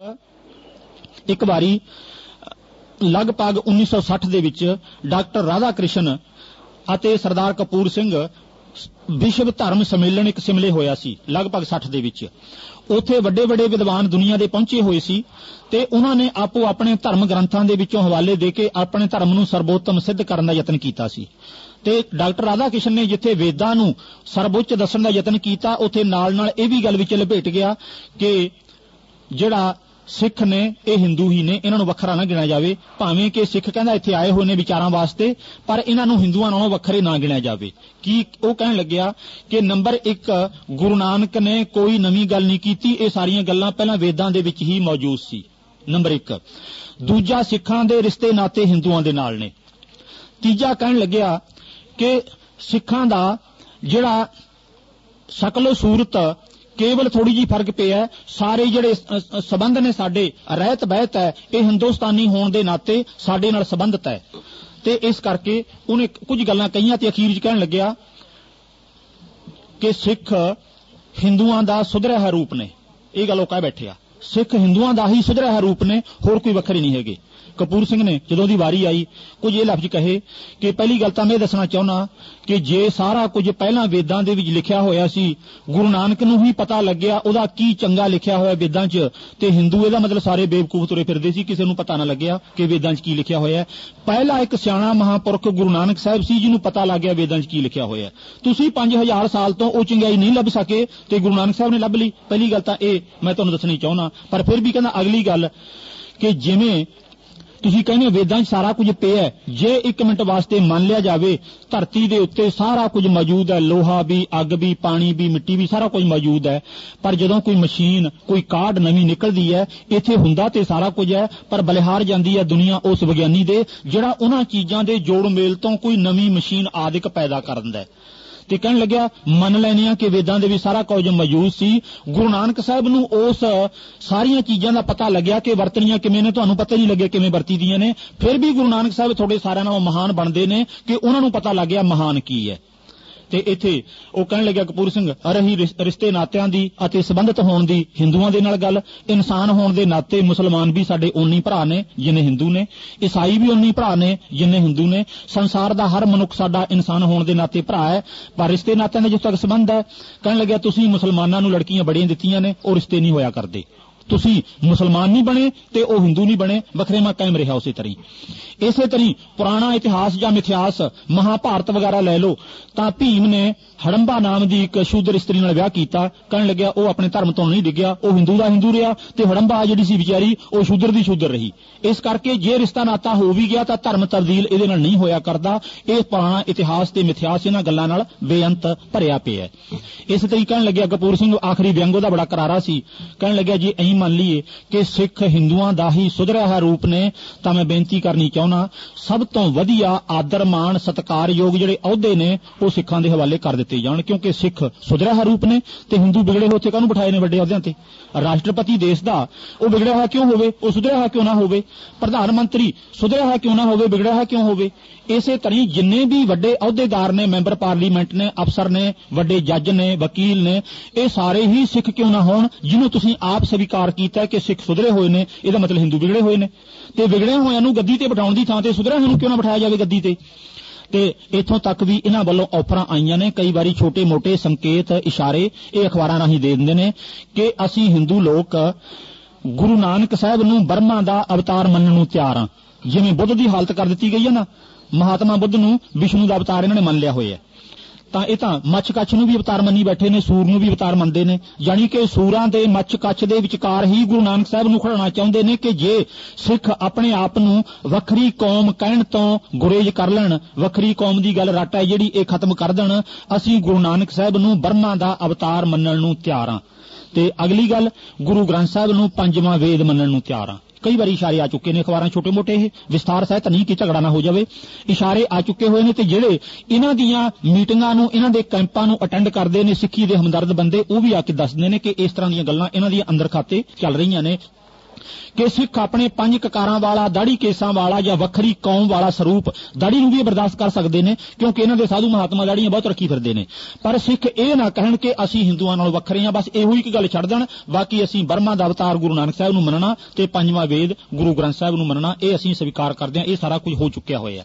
ਇੱਕ ਵਾਰੀ, ਲਗਭਗ 1960 ਦੇ ਵਿੱਚ ਡਾਕਟਰ ਰਾਧਾ ਕ੍ਰਿਸ਼ਨ ਅਤੇ ਸਰਦਾਰ ਕਪੂਰ ਸਿੰਘ ਵਿਸ਼ਵ ਧਰਮ ਸੰਮੇਲਨ ਇੱਕ ਸਿਮਲੇ ਹੋਇਆ ਸੀ, ਲਗਭਗ 60 ਦੇ ਵਿੱਚ। ਉੱਥੇ ਵੱਡੇ ਵੱਡੇ ਵਿਦਵਾਨ ਦੁਨੀਆ ਦੇ ਪਹੁੰਚੇ ਹੋਏ ਸੀ ਤੇ ਉਹਨਾਂ ਨੇ ਆਪੋ ਆਪਣੇ ਧਰਮ ਗ੍ਰੰਥਾਂ ਦੇ ਵਿੱਚੋਂ ਹਵਾਲੇ ਦੇ ਕੇ ਆਪਣੇ ਧਰਮ ਨੂੰ ਸਰਬੋਤਮ ਸਿੱਧ ਕਰਨ ਦਾ ਯਤਨ ਕੀਤਾ ਸੀ। ਤੇ ਡਾਕਟਰ ਰਾਧਾ ਕ੍ਰਿਸ਼ਨ ਨੇ ਜਿੱਥੇ ਵੇਦਾਂ ਨੂੰ ਸਰਵਉੱਚ ਦੱਸਣ ਦਾ ਯਤਨ ਕੀਤਾ, ਉੱਥੇ ਨਾਲ ਨਾਲ ਇਹ ਵੀ ਗੱਲ ਵਿੱਚ ਲਪੇਟ ਗਿਆ ਕਿ ਜਿਹੜਾ ਸਿੱਖ ਨੇ, ਇਹ ਹਿੰਦੂ ਹੀ ਨੇ, ਇਹਨਾਂ ਨੂੰ ਵੱਖਰਾ ਨਾ ਗਿਣਿਆ ਜਾਵੇ। ਭਾਵੇਂ ਕਿ ਸਿੱਖ ਕਹਿੰਦਾ ਇੱਥੇ ਆਏ ਹੋਏ ਨੇ ਵਿਚਾਰਾਂ ਵਾਸਤੇ, ਪਰ ਇਹਨਾਂ ਨੂੰ ਹਿੰਦੂਆਂ ਨਾਲੋਂ ਵੱਖਰੇ ਨਾ ਗਿਣਿਆ ਜਾਵੇ। ਕੀ ਉਹ ਕਹਿਣ ਲੱਗਿਆ ਕਿ ਨੰਬਰ 1 ਗੁਰੂ ਨਾਨਕ ਨੇ ਕੋਈ ਨਵੀਂ ਗੱਲ ਨਹੀਂ ਕੀਤੀ, ਇਹ ਸਾਰੀਆਂ ਗੱਲਾਂ ਪਹਿਲਾਂ ਵੇਦਾਂ ਦੇ ਵਿੱਚ ਹੀ ਮੌਜੂਦ ਸੀ। ਨੰਬਰ 1 ਦੂਜਾ, ਸਿੱਖਾਂ ਦੇ ਰਿਸ਼ਤੇ ਨਾਤੇ ਹਿੰਦੂਆਂ ਦੇ ਨਾਲ ਨੇ। ਤੀਜਾ ਕਹਿਣ ਲੱਗਿਆ ਕਿ ਸਿੱਖਾਂ ਦਾ ਜਿਹੜਾ ਸ਼ਕਲੋ ਸੂਰਤ ਕੇਵਲ ਥੋੜੀ ਜੀ ਫ਼ਰਕ ਪਿਆ ਸਾਰੇ ਜਿਹੜੇ ਸਬੰਧ ਨੇ ਸਾਡੇ ਰਹਿਤ ਬਹਿਤ ਹੈ, ਇਹ ਹਿੰਦੁਸਤਾਨੀ ਹੋਣ ਦੇ ਨਾਤੇ ਸਾਡੇ ਨਾਲ ਸੰਬੰਧਤ ਹੈ। ਤੇ ਇਸ ਕਰਕੇ ਉਹਨੇ ਕੁਝ ਗੱਲਾਂ ਕਹੀਆਂ ਤੇ ਅਖੀਰ 'ਚ ਕਹਿਣ ਲੱਗਿਆ ਕਿ ਸਿੱਖ ਹਿੰਦੂਆਂ ਦਾ ਸੁਧਰਿਆ ਰੂਪ ਨੇ। ਇਹ ਗੱਲ ਉਹ ਕਹਿ ਬੈਠਿਆ ਸਿੱਖ ਹਿੰਦੂਆਂ ਦਾ ਹੀ ਸੁਧਰਿਆ ਰੂਪ ਨੇ, ਹੋਰ ਕੋਈ ਵੱਖਰੇ ਨਹੀਂ ਹੈਗੇ। ਕਪੂਰ ਸਿੰਘ ਨੇ ਜਦੋਂ ਦੀ ਵਾਰੀ ਆਈ, ਕੁਝ ਇਹ ਲਫ਼ਜ਼ ਕਹੇ ਕਿ ਪਹਿਲੀ ਗੱਲ ਤਾਂ ਮੈਂ ਦੱਸਣਾ ਚਾਹੁੰਦਾ ਕਿ ਜੇ ਸਾਰਾ ਕੁਝ ਪਹਿਲਾਂ ਵੇਦਾਂ ਦੇ ਵਿੱਚ ਲਿਖਿਆ ਹੋਇਆ ਸੀ, ਗੁਰੂ ਨਾਨਕ ਨੂੰ ਹੀ ਪਤਾ ਲੱਗਿਆ, ਉਹਦਾ ਕੀ ਚੰਗਾ ਲਿਖਿਆ ਹੋਇਆ ਵੇਦਾਂ 'ਚ, ਤੇ ਹਿੰਦੂ ਇਹਦਾ ਮਤਲਬ ਸਾਰੇ ਬੇਵਕੂਫ ਤੁਰੇ ਫਿਰਦੇ ਸੀ, ਕਿਸੇ ਨੂੰ ਪਤਾ ਨਾ ਲੱਗਿਆ ਕਿ ਵੇਦਾਂ 'ਚ ਕੀ ਲਿਖਿਆ ਹੋਇਆ ਪਹਿਲਾ ਇੱਕ ਸਿਆਣਾ ਮਹਾਪੁਰਖ ਗੁਰੂ ਨਾਨਕ ਸਾਹਿਬ ਸੀ, ਜਿਹਨੂੰ ਪਤਾ ਲੱਗ ਗਿਆ ਵੇਦਾਂ 'ਚ ਕੀ ਲਿਖਿਆ ਹੋਇਆ ਤੁਸੀਂ 5000 ਸਾਲ ਤੋਂ ਉਹ ਚੰਗਿਆਈ ਨਹੀਂ ਲੱਭ ਸਕੇ, ਤੇ ਗੁਰੂ ਨਾਨਕ ਸਾਹਿਬ ਨੇ ਲੱਭ ਲਈ। ਪਹਿਲੀ ਗੱਲ ਤਾਂ ਇਹ ਮੈਂ ਤੁਹਾਨੂੰ ਦੱਸਣੀ ਚਾਹੁੰਦਾ, ਪਰ ਫਿਰ ਵੀ ਕਹਿੰਦਾ ਅਗਲੀ ਗੱਲ ਕਿ ਜਿਵੇਂ ਤੁਸੀਂ ਕਹਿੰਦੇ ਵੇਦਾਂ 'ਚ ਸਾਰਾ ਕੁਝ ਪਿਆ ਜੇ 1 ਮਿੰਟ ਵਾਸਤੇ ਮੰਨ ਲਿਆ ਜਾਵੇ, ਧਰਤੀ ਦੇ ਉੱਤੇ ਸਾਰਾ ਕੁਝ ਮੌਜੂਦ ਹੈ। ਲੋਹਾ ਵੀ, ਅੱਗ ਵੀ, ਪਾਣੀ ਵੀ, ਮਿੱਟੀ ਵੀ, ਸਾਰਾ ਕੁਝ ਮੌਜੂਦ ਹੈ। ਪਰ ਜਦੋਂ ਕੋਈ ਮਸ਼ੀਨ, ਕੋਈ ਕਾਢ ਨਵੀਂ ਨਿਕਲਦੀ ਹੈ, ਇੱਥੇ ਹੁੰਦਾ ਤੇ ਸਾਰਾ ਕੁਝ ਹੈ, ਪਰ ਬਲਿਹਾਰ ਜਾਂਦੀ ਹੈ ਦੁਨੀਆ ਉਸ ਵਿਗਿਆਨੀ ਦੇ, ਜਿਹੜਾ ਉਹਨਾਂ ਚੀਜ਼ਾਂ ਦੇ ਜੋੜ ਮੇਲ ਤੋਂ ਕੋਈ ਨਵੀਂ ਮਸ਼ੀਨ ਆਦਿਕ ਪੈਦਾ ਕਰਨ ਦਾ ਤੇ ਕਹਿਣ ਲੱਗਿਆ, ਮੰਨ ਲੈਨੇ ਆ ਕਿ ਵੇਦਾਂ ਦੇ ਵੀ ਸਾਰਾ ਕੁਝ ਮੌਜੂਦ ਸੀ। ਗੁਰੂ ਨਾਨਕ ਸਾਹਿਬ ਨੂੰ ਉਸ ਸਾਰੀਆਂ ਚੀਜ਼ਾਂ ਦਾ ਪਤਾ ਲੱਗਿਆ ਕਿ ਵਰਤਣੀਆਂ ਕਿਵੇਂ ਨੇ, ਤੁਹਾਨੂੰ ਪਤਾ ਨਹੀਂ ਲੱਗਿਆ ਕਿਵੇਂ ਵਰਤੀਦੀਆਂ ਨੇ। ਫਿਰ ਵੀ ਗੁਰੂ ਨਾਨਕ ਸਾਹਿਬ ਤੁਹਾਡੇ ਸਾਰਿਆਂ ਨਾਲੋਂ ਮਹਾਨ ਬਣਦੇ ਨੇ ਕਿ ਉਹਨਾਂ ਨੂੰ ਪਤਾ ਲੱਗਿਆ ਮਹਾਨ ਕੀ ਹੈ। ਤੇ ਇੱਥੇ ਉਹ ਕਹਿਣ ਲੱਗਿਆ, ਕਪੂਰ ਸਿੰਘ ਰਹੀ ਰਿਸ਼ਤੇ ਨਾਤਿਆਂ ਦੀ ਅਤੇ ਸਬੰਧਤ ਹੋਣ ਦੀ ਹਿੰਦੂਆਂ ਦੇ ਨਾਲ ਗੱਲ। ਇਨਸਾਨ ਹੋਣ ਦੇ ਨਾਤੇ ਮੁਸਲਮਾਨ ਵੀ ਸਾਡੇ ਓਨੀ ਭਰਾ ਨੇ, ਜਿੰਨੇ ਹਿੰਦੂ ਨੇ। ਈਸਾਈ ਵੀ ਓਨੀ ਭਰਾ ਨੇ, ਜਿੰਨੇ ਹਿੰਦੂ ਨੇ। ਸੰਸਾਰ ਦਾ ਹਰ ਮਨੁੱਖ ਸਾਡਾ ਇਨਸਾਨ ਹੋਣ ਦੇ ਨਾਤੇ ਭਰਾ ਹੈ, ਪਰ ਰਿਸ਼ਤੇ ਨਾਤਿਆਂ ਦਾ ਜਿਸ ਤੱਕ ਸਬੰਧ ਹੈ, ਕਹਿਣ ਲੱਗਿਆ, ਤੁਸੀਂ ਮੁਸਲਮਾਨਾਂ ਨੂੰ ਲੜਕੀਆਂ ਬੜੀਆਂ ਦਿੱਤੀਆਂ ਨੇ, ਉਹ ਰਿਸ਼ਤੇ ਨਹੀਂ ਹੋਇਆ ਕਰਦੇ। ਤੁਸੀਂ ਮੁਸਲਮਾਨ ਨਹੀਂ ਬਣੇ ਤੇ ਉਹ ਹਿੰਦੂ ਨਹੀਂ ਬਣੇ ਵੱਖਰੇਵਾ ਕਾਇਮ ਰਿਹਾ ਉਸੇ ਤਰੀ ਇਸੇ ਤਰੀ ਪੁਰਾਣਾ ਇਤਿਹਾਸ ਜਾਂ ਮਿਥਿਆਸ ਮਹਾਭਾਰਤ ਵਗੈਰਾ ਲੈ ਲਓ, ਤਾਂ ਭੀਮ ਨੇ ਹੜੰਬਾ ਨਾਮ ਦੀ ਇੱਕ ਸ਼ੂਦਰ ਇਸਤਰੀ ਨਾਲ ਵਿਆਹ ਕੀਤਾ। ਕਹਿਣ ਲੱਗਿਆ, ਉਹ ਆਪਣੇ ਧਰਮ ਤੋਂ ਨਹੀਂ ਡਿੱਗਿਆ, ਉਹ ਹਿੰਦੂ ਦਾ ਹਿੰਦੂ ਰਿਹਾ ਤੇ ਹੜੰਬਾ ਜਿਹੜੀ ਸੀ ਵਿਚਾਰੀ, ਉਹ ਸ਼ੂਦਰ ਦੀ ਸ਼ੂਦਰ ਰਹੀ। ਇਸ ਕਰਕੇ ਜੇ ਰਿਸ਼ਤਾ ਨਾਤਾ ਹੋ ਵੀ ਗਿਆ ਤਾਂ ਧਰਮ ਤਬਦੀਲ ਇਹਦੇ ਨਾਲ ਨਹੀਂ ਹੋਇਆ ਕਰਦਾ। ਇਹ ਪੁਰਾਣਾ ਇਤਿਹਾਸ ਤੇ ਮਿਥਿਆਸ ਇਹਨਾਂ ਗੱਲਾਂ ਨਾਲ ਬੇਅੰਤ ਭਰਿਆ ਪਿਆ ਇਸ ਤਰੀ ਕਹਿਣ ਲੱਗਿਆ ਕਪੂਰ ਸਿੰਘ ਆਖਰੀ ਵਿਅੰਗੋ ਦਾ ਬੜਾ ਕਰਾਰਾ ਸੀ। ਕਹਿਣ ਲੱਗਿਆ, ਜੀ ਐਂ ਮੰਨ ਲਈਏ ਕਿ ਸਿੱਖ ਹਿੰਦੂਆਂ ਦਾ ਹੀ ਸੁਧਰਿਆ ਹੋਇਆ ਰੂਪ ਨੇ, ਤਾਂ ਮੈਂ ਬੇਨਤੀ ਕਰਨੀ ਚਾਹੁੰਦਾ, ਸਭ ਤੋਂ ਵਧੀਆ ਆਦਰ, ਮਾਣ, ਸਤਿਕਾਰਯੋਗ ਜਿਹੜੇ ਅਹੁਦੇ ਨੇ, ਉਹ ਸਿੱਖਾਂ ਦੇ ਹਵਾਲੇ ਕਰ ਦਿੱਤੇ ਜਾਣ, ਕਿਉਂਕਿ ਸਿੱਖ ਸੁਧਰਿਆ ਹੋਇਆ ਰੂਪ ਨੇ ਤੇ ਹਿੰਦੂ ਵਿਗੜੇ ਹੋਏ ਉੱਥੇ ਕਾਹਨੂੰ ਬਿਠਾਏ ਨੇ ਵੱਡੇ ਅਹੁਦਿਆਂ ਤੇ? ਰਾਸ਼ਟਰਪਤੀ ਦੇਸ਼ ਦਾ ਉਹ ਵਿਗੜਿਆ ਹੋਇਆ ਕਿਉਂ ਹੋਵੇ? ਉਹ ਸੁਧਰਿਆ ਹੋਇਆ ਕਿਉਂ ਨਾ ਹੋਵੇ? ਪ੍ਰਧਾਨ ਮੰਤਰੀ ਸੁਧਰਿਆ ਹੋਇਆ ਕਿਉਂ ਨਾ ਹੋਵੇ? ਵਿਗੜਿਆ ਹੋਇਆ ਕਿਉਂ ਹੋਵੇ? ਇਸੇ ਤਰ੍ਹਾਂ ਜਿੰਨੇ ਵੀ ਵੱਡੇ ਅਹੁਦੇਦਾਰ ਨੇ, ਮੈਂਬਰ ਪਾਰਲੀਮੈਂਟ ਨੇ, ਅਫਸਰ ਨੇ, ਵੱਡੇ ਜੱਜ ਨੇ, ਵਕੀਲ ਨੇ, ਇਹ ਸਾਰੇ ਹੀ ਸਿੱਖ ਕਿਉਂ ਨਾ ਹੋਣ, ਜਿਹਨੂੰ ਤੁਸੀਂ ਆਪ ਸਵੀਕਾਰ ਕੀਤਾ ਕਿ ਸਿੱਖ ਸੁਧਰੇ ਹੋਏ ਨੇ, ਇਹਦਾ ਮਤਲਬ ਹਿੰਦੂ ਵਿਗੜੇ ਹੋਏ ਨੇ। ਤੇ ਵਿਗੜੇ ਹੋਇਆਂ ਨੂੰ ਗੱਦੀ ਤੇ ਬਿਠਾਉਣ ਦੀ ਥਾਂ ਤੇ ਸੁਧਰਿਆ ਹੋਇਆ ਨੂੰ ਕਿਉਂ ਨਾ ਬਿਠਾਇਆ ਜਾਵੇ ਗੱਦੀ ਤੇ? ਤੇ ਇਥੋਂ ਤੱਕ ਵੀ ਇਹਨਾਂ ਵੱਲੋਂ ਆਫਰਾਂ ਆਈਆਂ ਨੇ, ਕਈ ਵਾਰੀ ਛੋਟੇ-ਮੋਟੇ ਸੰਕੇਤ, ਇਸ਼ਾਰੇ, ਇਹ ਅਖਬਾਰਾਂ ਰਾਹੀਂ ਦੇ ਦਿੰਦੇ ਨੇ ਕਿ ਅਸੀਂ ਹਿੰਦੂ ਲੋਕ ਗੁਰੂ ਨਾਨਕ ਸਾਹਿਬ ਨੂੰ ਬਰਮਾ ਦਾ ਅਵਤਾਰ ਮੰਨਣ ਨੂੰ ਤਿਆਰ ਆ ਜਿਵੇਂ ਬੁੱਧ ਦੀ ਹਾਲਤ ਕਰ ਦਿੱਤੀ ਗਈ ਹੈ ਨਾ, ਮਹਾਤਮਾ ਬੁੱਧ ਨੂੰ ਵਿਸ਼ਨੂੰ ਦਾ ਅਵਤਾਰ ਇਹਨਾਂ ਨੇ ਮੰਨ ਲਿਆ ਹੋਇਆ ਤਾਂ ਇਹ ਤਾਂ ਮੱਛ ਕੱਛ ਨੂੰ ਵੀ ਅਵਤਾਰ ਮੰਨੀ ਬੈਠੇ ਨੇ, ਸੂਰ ਨੂੰ ਵੀ ਅਵਤਾਰ ਮੰਨਦੇ ਨੇ। ਯਾਨੀ ਕਿ ਸੂਰਾਂ ਦੇ ਮੱਛ ਕੱਛ ਦੇ ਵਿਚਕਾਰ ਹੀ ਗੁਰੂ ਨਾਨਕ ਸਾਹਿਬ ਨੂੰ ਖੜਾਉਣਾ ਚਾਹੁੰਦੇ ਨੇ ਕਿ ਜੇ ਸਿੱਖ ਆਪਣੇ ਆਪ ਨੂੰ ਵੱਖਰੀ ਕੌਮ ਕਹਿਣ ਤੋਂ ਗੁਰੇਜ ਕਰ ਲੈਣ, ਵੱਖਰੀ ਕੌਮ ਦੀ ਗੱਲ ਰੱਟ ਹੈ ਜਿਹੜੀ ਇਹ ਖਤਮ ਕਰ ਦੇਣ, ਅਸੀਂ ਗੁਰੂ ਨਾਨਕ ਸਾਹਿਬ ਨੂੰ ਬਰਮਾ ਦਾ ਅਵਤਾਰ ਮੰਨਣ ਨੂੰ ਤਿਆਰ ਹਾਂ। ਤੇ ਅਗਲੀ ਗੱਲ, ਗੁਰੂ ਗ੍ਰੰਥ ਸਾਹਿਬ ਨੂੰ ਪੰਜਵਾਂ ਵੇਦ ਮੰਨਣ ਨੂੰ ਤਿਆਰ ਹਾਂ। ਕਈ ਵਾਰੀ ਇਸ਼ਾਰੇ ਆ ਚੁੱਕੇ ਨੇ, ਅਖਬਾਰਾਂ ਛੋਟੇ ਮੋਟੇ ਇਹ ਵਿਸਤਾਰ ਸਹਿਤ ਨਹੀਂ ਕਿ ਝਗੜਾ ਨਾ ਹੋ ਜਾਵੇ। ਇਸ਼ਾਰੇ ਆ ਚੁੱਕੇ ਹੋਏ ਨੇ ਤੇ ਜਿਹੜੇ ਇਹਨਾਂ ਦੀਆਂ ਮੀਟਿੰਗਾਂ ਨੂੰ, ਇਹਨਾਂ ਦੇ ਕੈਂਪਾਂ ਨੂੰ ਅਟੈਂਡ ਕਰਦੇ ਨੇ, ਸਿੱਖੀ ਦੇ ਹਮਦਰਦ ਬੰਦੇ, ਉਹ ਵੀ ਆ ਕੇ ਦੱਸਦੇ ਨੇ ਕਿ ਇਸ ਤਰ੍ਹਾਂ ਦੀਆਂ ਗੱਲਾਂ ਇਹਨਾਂ ਦੀਆਂ ਅੰਦਰ ਖਾਤੇ ਚੱਲ ਰਹੀਆਂ ਨੇ। ਕਿ ਸਿੱਖ ਆਪਣੇ ਪੰਜ ਕਕਾਰਾਂ ਵਾਲਾ ਦਾੜੀ ਕੇਸਾਂ ਵਾਲਾ ਜਾਂ ਵੱਖਰੀ ਕੌਮ ਵਾਲਾ ਸਰੂਪ ਦਾੜੀ ਨੂੰ ਵੀ ਬਰਦਾਸ਼ਤ ਕਰ ਸਕਦੇ ਨੇ, ਕਿਉਂਕਿ ਇਹਨਾਂ ਦੇ ਸਾਧੂ ਮਹਾਤਮਾ ਦਾੜੀਆਂ ਬਹੁਤ ਰੱਖੀ ਫਿਰਦੇ ਨੇ। ਪਰ ਸਿੱਖ ਇਹ ਨਾ ਕਹਿਣ ਕਿ ਅਸੀਂ ਹਿੰਦੂਆਂ ਨਾਲ ਵੱਖਰੇ ਹਾਂ, ਬਸ ਇਹੋ ਹੀ ਇੱਕ ਗੱਲ ਛੱਡ ਦੇਣ। ਬਾਕੀ ਅਸੀਂ ਬਰਮਾ ਦਾ ਅਵਤਾਰ ਗੁਰੂ ਨਾਨਕ ਸਾਹਿਬ ਨੂੰ ਮੰਨਣਾ ਤੇ ਪੰਜਵਾਂ ਵੇਦ ਗੁਰੂ ਗ੍ਰੰਥ ਸਾਹਿਬ ਨੂੰ ਮੰਨਣਾ, ਇਹ ਅਸੀਂ ਸਵੀਕਾਰ ਕਰਦੇ ਹਾਂ, ਇਹ ਸਾਰਾ ਕੁਝ ਹੋ ਚੁੱਕਿਆ ਹੋਇਆ